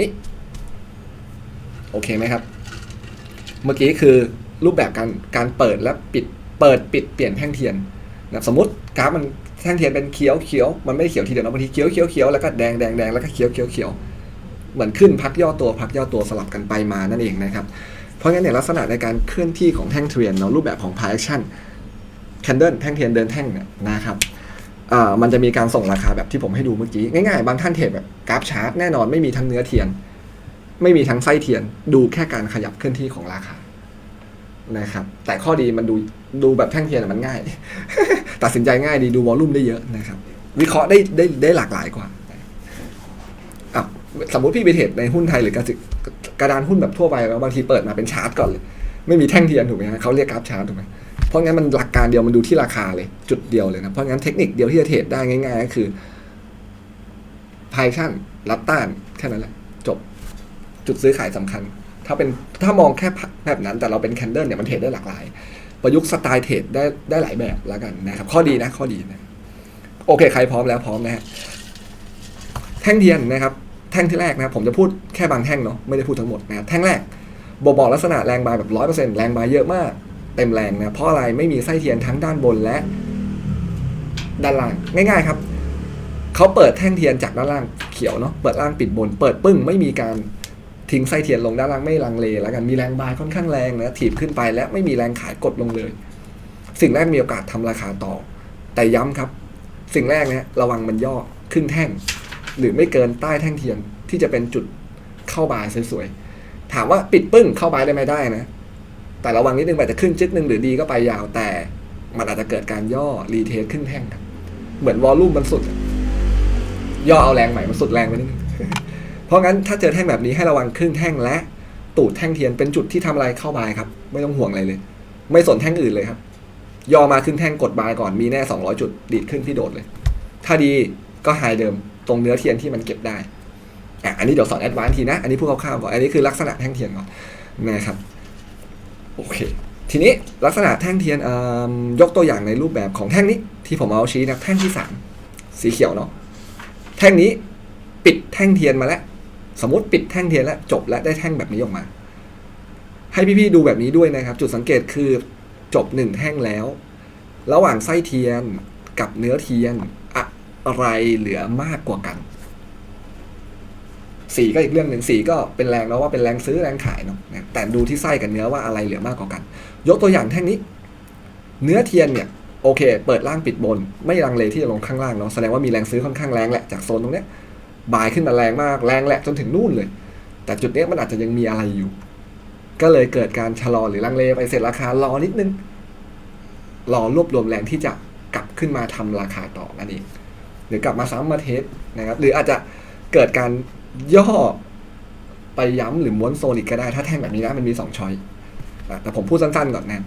นี่โอเคไหมครับ เมื่อกี้คือรูปแบบการการเปิดและปิดเปิดปิดเปลี่ยนแท่งเทียนนะสมมติกราฟมันแท่งเทียนเป็นเขียวเขียวมันไม่ได้เขียวทีเดียวนะบางทีเขียวเขียวเขียวแล้วก็แดงแดงแดงแล้วก็เขียวเขียวเขียวเหมือนขึ้นพักย่อตัวพักย่อตัวสลับกันไปมานั่นเองนะครับเพราะงั้นเนี่ยลักษณะในการเคลื่อนที่ของแท่งเทียนเนาะรูปแบบของ pie action candle แท่งเทียนเดินแท่งเนี่ยนะครับ มันจะมีการส่งราคาแบบที่ผมให้ดูเมื่อกี้ ง่ายๆ บางท่านเทรดแบบกราฟชาร์ตแน่นอนไม่มีทั้งเนื้อเทียน ไม่มีทั้งไส้เทียน ดูแค่การขยับเคลื่อนที่ของราคานะครับแต่ข้อดีมันดูดูแบบแท่งเทียนมันง่าย ตัดสินใจง่ายดีดูวอลลุ่มได้เยอะนะครับ วิเคราะห์ได้ได้ได้หลากหลายกว่าอะสมมติพี่ไปเทรดในหุ้นไทยหรือกระสิกระดานหุ้นแบบทั่วไปแล้วบางทีเปิดมาเป็นชาร์ตก่อนเลย ไม่มีแท่งเทียนถูกไหมฮะเขาเรียกกราฟชาร์ตถูกไหมเพราะงั้นมันหลักการเดียวมันดูที่ราคาเลย จุดเดียวเลยนะเพราะงั้นเทคนิคเดียวที่จะเทรดได้ง่าย ๆ ก็คือพายชั่นรับต้านแค่นั้นแหละ จบจุดซื้อขายสำคัญ ถ้าเป็นถ้ามองแค่แบบนั้นแต่เราเป็นแคนเดิลเนี่ยมันเทรดได้หลากหลาย ประยุกต์สไตล์เทรดได้ได้หลายแบบแล้วกันนะครับ ข้อดีนะข้อดีนะโอเค ใครพร้อมแล้วพร้อมนะฮะแท่งเทียนนะครับ แท่งที่แรกนะผมจะพูดแค่บางแท่งเนาะไม่ได้พูดทั้งหมดนะครับแท่งแรก บอกบอกลักษณะแรงบายแบบร้อยเปอร์เซ็นต์แรงบายเยอะมาก เต็มแรงนะเพราะอะไรไม่มีไส้เทียนทั้งด้านบนและด้านล่างง่าย ๆครับเขาเปิดแท่งเทียนจากด้านล่างเขียวเนาะเปิดล่างปิดบน เปิดปึ้งไม่มีการทิ้งไส้เทียนลงด้านล่างไม่ลังเลแล้วกันมีแรงบายค่อนข้างแรงนะถีบขึ้นไปและไม่มีแรงขายกดลงเลย สิ่งแรกมีโอกาสทำราคาต่อ แต่ย้ำครับ สิ่งแรกเนี่ยระวังมันย่อขึ้นแท่ง หรือไม่เกินใต้แท่งเทียนที่จะเป็นจุดเข้าบายสวยๆ ถามว่าปิดปึ้งเข้าบายได้ไหมได้นะ แต่ระวังนิดนึงอาจจะขึ้นจึ๊กหนึ่งหรือดีก็ไปยาวแต่มันอาจจะเกิดการย่อรีเทสขึ้นแท่งครับ เหมือนวอลลุ่มมันสุด ย่อเอาแรงใหม่มันสุดแรงไปนิดนึงเพราะงั้นถ้าเจอแท่งแบบนี้ให้ระวังครึ่งแท่งและ ตูดแท่งเทียนเป็นจุดที่ทำอะไรเข้าบายครับ ไม่ต้องห่วงอะไรเลย ไม่สนแท่งอื่นเลยครับ ย่อมาขึ้นแท่งกดบายก่อนมีแน่ 200 จุดดีดขึ้นพี่โดดเลย ถ้าดีก็ไฮเดิมตรงเนื้อเทียนที่มันเก็บได้ อะอันนี้เดี๋ยวสอนแอดวานซ์ทีนะ อันนี้พูดคร่าวๆก่อนอันนี้คือลักษณะแท่งเทียนก่อนนะครับโอเคทีนี้ลักษณะแท่งเทียนยกตัวอย่างในรูปแบบของแท่งนี้ ที่ผมเอาชี้นะแท่งที่สามสีเขียวเนาะแท่งนี้ปิดแท่งเทียนมาแล้ว สมมติปิดแท่งเทียนแล้วจบและได้แท่งแบบนี้ออกมา ให้พี่ๆดูแบบนี้ด้วยนะครับ จุดสังเกตคือจบหนึ่งแท่งแล้ว ระหว่างไส้เทียนกับเนื้อเทียนอะไรเหลือมากกว่ากัน สีก็อีกเรื่องหนึ่งสีก็เป็นแรงแล้วว่าเป็นแรงซื้อแรงขายเนาะแต่ดูที่ไส้กับเนื้อว่าอะไรเหลือมากกว่ากัน ยกตัวอย่างแท่งนี้ เนื้อเทียนเนี่ยโอเค เปิดล่างปิดบน ไม่ลังเลที่จะลงข้างล่างเนาะแสดงว่ามีแรงซื้อค่อนข้างแรงแหละจากโซนตรงเนี้ยบายขึ้นมาแรงมากแรงแหละจนถึงนู่นเลย แต่จุดเนี้ยมันอาจจะยังมีอะไรอยู่ ก็เลยเกิดการชะลอหรือลังเลไปเสร็จราคารอนิดนึงรอรวบรวมแรงที่จะกลับขึ้นมาทำราคาต่อนั่นเองหรือกลับมาซ้ำมาเทสนะครับหรืออาจจะเกิดการ ย่อไปย้ำหรือม้วนโซนอีกก็ได้ ถ้าแท่งแบบนี้นะมันมีสองช้อยแต่ผมพูดสั้นๆก่อนนะ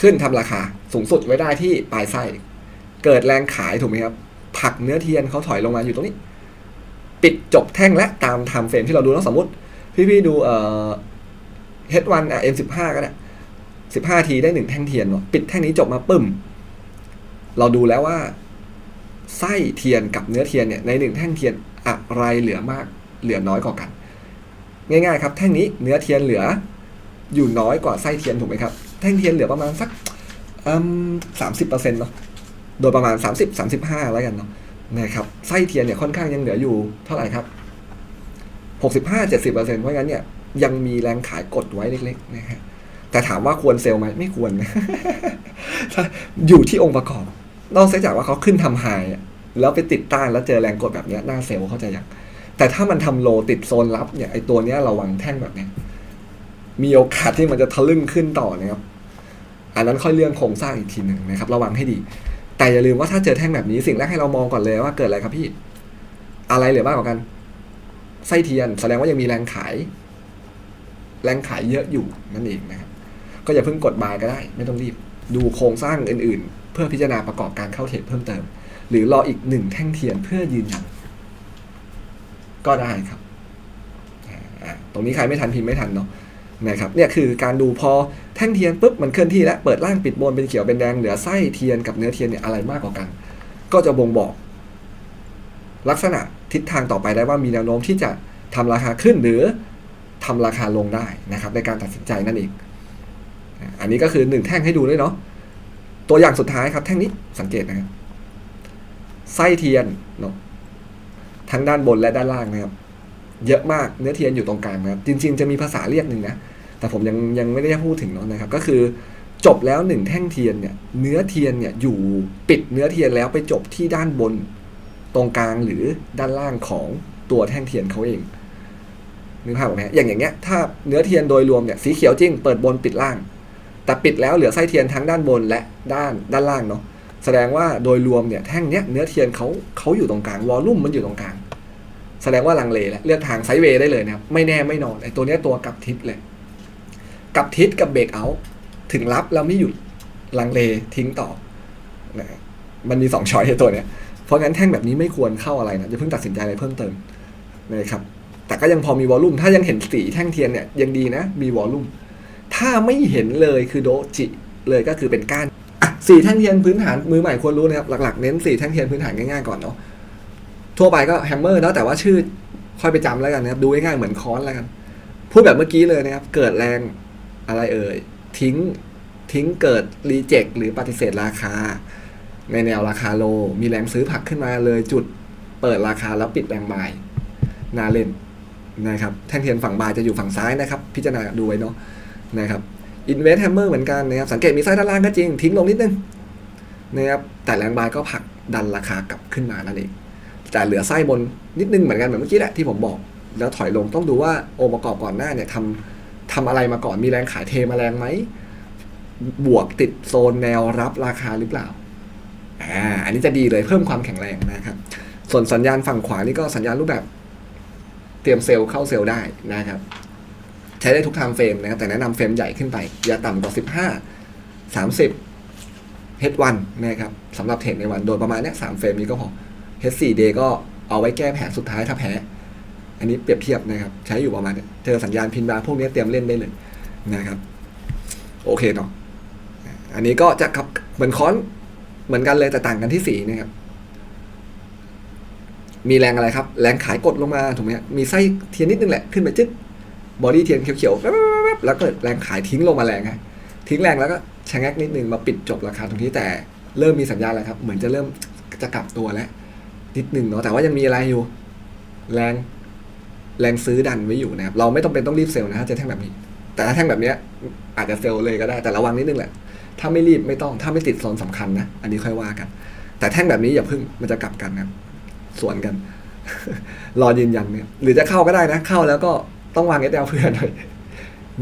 ขึ้นทำราคาสูงสุดไว้ได้ที่ปลายไส้เกิดแรงขายถูกไหมครับผักเนื้อเทียนเขาถอยลงมาอยู่ตรงนี้ ปิดจบแท่งและตามไทม์เฟรมที่เราดูแล้วสมมติ พี่ๆดูเอ่อ H1 อะ M15 ก็ได้15 ทีได้หนึ่งแท่งเทียนเนาะปิดแท่งนี้จบมาปึ้ม เราดูแล้วว่า ไส้เทียนกับเนื้อเทียนเนี่ยในหนึ่งแท่งเทียน อะไรเหลือมากเหลือน้อยกว่ากัน ง่ายๆครับแท่งนี้เนื้อเทียนเหลืออยู่น้อยกว่าไส้เทียนถูกไหมครับแท่งเทียนเหลือประมาณสักสามสิบเปอร์เซ็นต์เนาะโดยประมาณสามสิบสามสิบห้าแล้วกันเนาะนะครับไส้เทียนเนี่ยค่อนข้างยังเหลืออยู่เท่าไหร่ครับหกสิบห้าเจ็ดสิบเปอร์เซ็นต์เพราะงั้นเนี่ยยังมีแรงขายกดไว้เล็กๆนะฮะแต่ถามว่าควรเซลล์ไหมไม่ควร อยู่ที่องค์ประกอบ นอกจากว่าเขาขึ้นทำไฮอะ แล้วไปติดต้านแล้วเจอแรงกดแบบนี้หน้าเซลล์เขาใจยังแต่ถ้ามันทำโลติดโซนรับเนี่ยไอตัวเนี้ยระวังแท่งแบบเนี้ยมีโอกาสที่มันจะทะลึ่งขึ้นต่อนะครับอันนั้นค่อยเรื่องโครงสร้างอีกทีหนึ่งนะครับ ระวังให้ดี แต่อย่าลืมว่าถ้าเจอแท่งแบบนี้สิ่งแรกให้เรามองก่อนเลยว่าเกิดอะไรครับพี่ อะไรเหลือมากกว่ากันไส้เทียน แสดงว่ายังมีแรงขาย แรงขายเยอะอยู่นั่นเองนะครับ ก็อย่าเพิ่งกดบายก็ได้ ไม่ต้องรีบ ดูโครงสร้างอื่น ๆ เพื่อพิจารณาประกอบการเข้าเทรดเพิ่มเติม หรือรออีกหนึ่งแท่งเทียนเพื่อยืนยันก็ได้ครับ ตรงนี้ใครไม่ทันพิมพ์ไม่ทันเนาะนะครับเนี่ยคือการดูพอแท่งเทียนปุ๊บมันเคลื่อนที่แล้วเปิดล่างปิดบนเป็นเขียวเป็นแดงเหลือไส้เทียนกับเนื้อเทียนเนี่ยอะไรมากกว่ากัน ก็จะบ่งบอก ลักษณะทิศทางต่อไปได้ว่ามีแนวโน้มที่จะทำราคาขึ้นหรือทำราคาลงได้นะครับ ในการตัดสินใจนั่นเอง อันนี้ก็คือหนึ่งแท่งให้ดูด้วยเนาะตัวอย่างสุดท้ายครับแท่งนี้สังเกตนะครับ ไส้เทียนเนาะทั้งด้านบนและด้านล่างนะครับ เยอะมากเนื้อเทียนอยู่ตรงกลางนะครับ จริง ๆ จะมีภาษาเรียกหนึ่งนะแต่ผมยังยังไม่ได้พูดถึงเนาะนะครับ ก็คือจบแล้วหนึ่งแท่งเทียนเนี่ยเนื้อเทียนเนี่ยอยู่ปิดเนื้อเทียนแล้วไปจบที่ด้านบนตรงกลางหรือด้านล่างของตัวแท่งเทียนเขาเองนึกภาพออกไหมฮะอย่างอย่างเงี้ยถ้าเนื้อเทียนโดยรวมเนี่ยสีเขียวจริงเปิดบนปิดล่าง แต่ปิดแล้วเหลือไส้เทียนทั้งด้านบนและด้านด้านล่างเนาะ แสดงว่าโดยรวมเนี่ยแท่งเนี้ยเนื้อเทียนเขาเขาอยู่ตรงกลางวอลลุ่มมันอยู่ตรงกลาง แสดงว่าลังเลแล้วเลือกทางไซด์เวย์ได้เลยนะครับไม่แน่ไม่นอนไอ้ตัวเนี้ยตัวกลับทิศเลยกลับทิศกับเบรกเอาถึงรับแล้วไม่หยุดลังเลทิ้งต่อนะมันมีสองช้อยในตัวเนี้ยเพราะงั้นแท่งแบบนี้ไม่ควรเข้าอะไรนะอย่าเพิ่งตัดสินใจอะไรเพิ่มเติมนะครับแต่ก็ยังพอมีวอลลุ่มถ้ายังเห็นสีแท่งเทียนเนี่ยยังดีนะมีวอลลุ่มถ้าไม่เห็นเลยคือโดจิเลยก็คือเป็นก้าน สี่แท่งเทียนพื้นฐานมือใหม่ควรรู้นะครับหลักๆเน้นสี่แท่งเทียนพื้นฐานง่ายๆก่อนเนาะทั่วไปก็แฮมเมอร์แล้วแต่ว่าชื่อค่อยไปจำแล้วกันนะครับดูง่ายๆเหมือนค้อนแล้วกันพูดแบบเมื่อกี้เลยนะครับ เกิดแรงอะไรเอ่ยทิ้งทิ้งเกิดรีเจ็คหรือปฏิเสธราคา ในแนวราคาโล มีแรงซื้อผลักขึ้นมาเลยจุดเปิดราคาแล้วปิดแรงบายน่าเล่นนะครับแท่งเทียนฝั่งบายจะอยู่ฝั่งซ้ายนะครับ พิจารณาดูไว้เนาะนะครับ อินเวสแฮมเมอร์เหมือนกันนะครับสังเกตมีไส้ด้านล่างก็จริง ทิ้งลงนิดนึงนะครับแต่แรงบายก็ผลักดันราคากลับขึ้นมานั่นเองแต่เหลือไส้บนนิดนึงเหมือนกันเหมือนเมื่อกี้แหละที่ผมบอก แล้วถอยลงต้องดูว่าองค์ประกอบก่อนหน้าเนี่ยทำทำอะไรมาก่อนมีแรงขายเทมาแรงไหมบวกติดโซนแนวรับราคาหรือเปล่าอ่าอันนี้จะดีเลยเพิ่มความแข็งแรงนะครับ ส่วนสัญญาณฝั่งขวานี่ก็สัญญาณรูปแบบ เตรียมเซลล์เข้าเซลล์ได้นะครับ ใช้ได้ทุกไทม์เฟรมนะครับแต่แนะนำเฟรมใหญ่ขึ้นไป อย่าต่ำกว่า 15 30 H1 นะครับสำหรับเทรดในวันโดยประมาณเนี้ย3เฟรมนี้ก็พอ H4 day ก็เอาไว้แก้แผนสุดท้ายถ้าแพ้ อันนี้เปรียบเทียบนะครับ ใช้อยู่ประมาณเนี้เจอสัญญาณพินบาร์พวกนี้เตรียมเล่นได้เลยนะครับ โอเคเนาะอันนี้ก็จะขับเหมือนค้อนเหมือนกันเลยแต่ต่างกันที่สีนะครับ มีแรงอะไรครับ แรงขายกดลงมาถูกไหมมีไส้เทียนนิดนึงแหละขึ้นไปจึ๊ก บอดี้เทียนเขียวๆแล้วก็แรงขายทิ้งลงมาแรงฮะทิ้งแรงแล้วก็ชะงักนิดนึงมาปิดจบราคาตรงนี้แต่เริ่มมีสัญญาณแล้วครับ เหมือนจะเริ่มจะกลับตัวแล้ว นิดนึงเนาะแต่ว่ายังมีอะไรอยู่ แรงแรงซื้อดันไว้อยู่นะครับ เราไม่ต้องเป็นต้องรีบเซลล์นะถ้าเจอแท่งแบบนี้ แต่ถ้าแท่งแบบเนี้ยอาจจะเซลล์เลยก็ได้แต่ระวังนิดนึงแหละ ถ้าไม่รีบไม่ต้องถ้าไม่ติดโซนสำคัญนะ อันนี้ค่อยว่ากัน แต่แท่งแบบนี้อย่าพึ่งมันจะกลับกันนะสวนกัน รอยืนยันเนี่ยหรือจะเข้าก็ได้นะ เข้าแล้วก็ ต้องวางเอสเเพื่อนหน่อย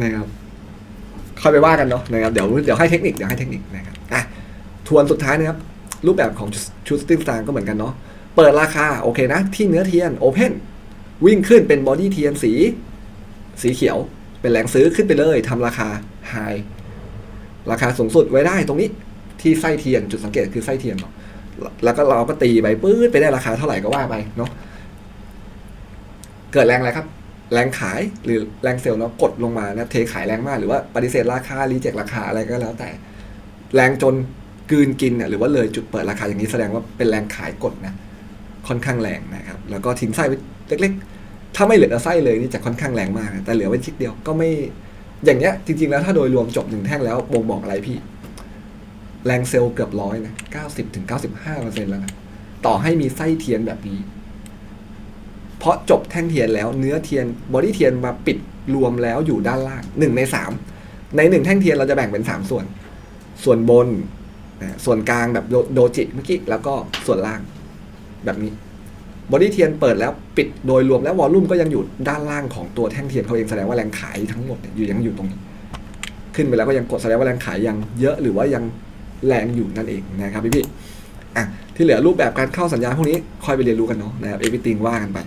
นะครับค่อยไปว่ากันเนาะนะครับเดี๋ยวเดี๋ยวให้เทคนิคเดี๋ยวให้เทคนิคนะครับอะทวนสุดท้ายนะครับ รูปแบบของชุดสติลสตาร์ก็เหมือนกันเนาะเปิดราคาโอเคนะ ที่เนื้อเทียนโอเพนวิ่งขึ้นเป็นบอดี้เทียนสี สีเขียว เป็นแรงซื้อขึ้นไปเลยทำราคาไฮราคาสูงสุดไว้ได้ตรงนี้ที่ไส้เทียนจุดสังเกตคือไส้เทียนเนาะแล้วก็เราก็ตีไปปื๊ดไปได้ราคาเท่าไหร่ก็ว่าไปเนาะเกิดแรงอะไรครับ แรงขายหรือแรงเซลล์เนาะกดลงมานะเทขายแรงมากหรือว่าปฏิเสธราคารีเจ็คราคาอะไรก็แล้วแต่ แรงจนกืนกินเนี่ยหรือว่าเลยจุดเปิดราคาอย่างนี้แสดงว่าเป็นแรงขายกดนะค่อนข้างแรงนะครับ แล้วก็ทิ้งไส้ไว้เล็ก ๆ ถ้าไม่เหลือไส้เลยนี่จะค่อนข้างแรงมาก แต่เหลือไว้ชิดเดียวก็ไม่อย่างเงี้ยจริง ๆ แล้วถ้าโดยรวมจบหนึ่งแท่งแล้วบ่งบอกอะไรพี่ แรงเซลล์เกือบร้อยนะเก้าสิบถึงเก้าสิบห้าเปอร์เซ็นต์แล้วนะต่อให้มีไส้เทียนแบบนี้ เพราะจบแท่งเทียนแล้วเนื้อเทียนบอดี้เทียนมาปิดรวมแล้วอยู่ด้านล่างหนึ่งในสามในหนึ่งแท่งเทียนเราจะแบ่งเป็นสามส่วน ส่วนบนส่วนกลางแบบโดโดจิเมื่อกี้แล้วก็ส่วนล่างแบบนี้บอดี้เทียนเปิดแล้วปิดโดยรวมแล้ววอลลุ่มก็ยังอยู่ด้านล่างของตัวแท่งเทียนเขาเองแสดงว่าแรงขายทั้งหมดยอยู่ยังอยู่ตรงนี้ ขึ้นไปแล้วก็ยังกดแสดงว่าแรงขายยังเยอะหรือว่ายังแรงอยู่นั่นเองนะครับพี่พี่ๆอะที่เหลือรูปแบบการเข้าสัญญาณพวกนี้ค่อยไปเรียนรู้กันเนาะนะครับเอวิติงว่ากันไป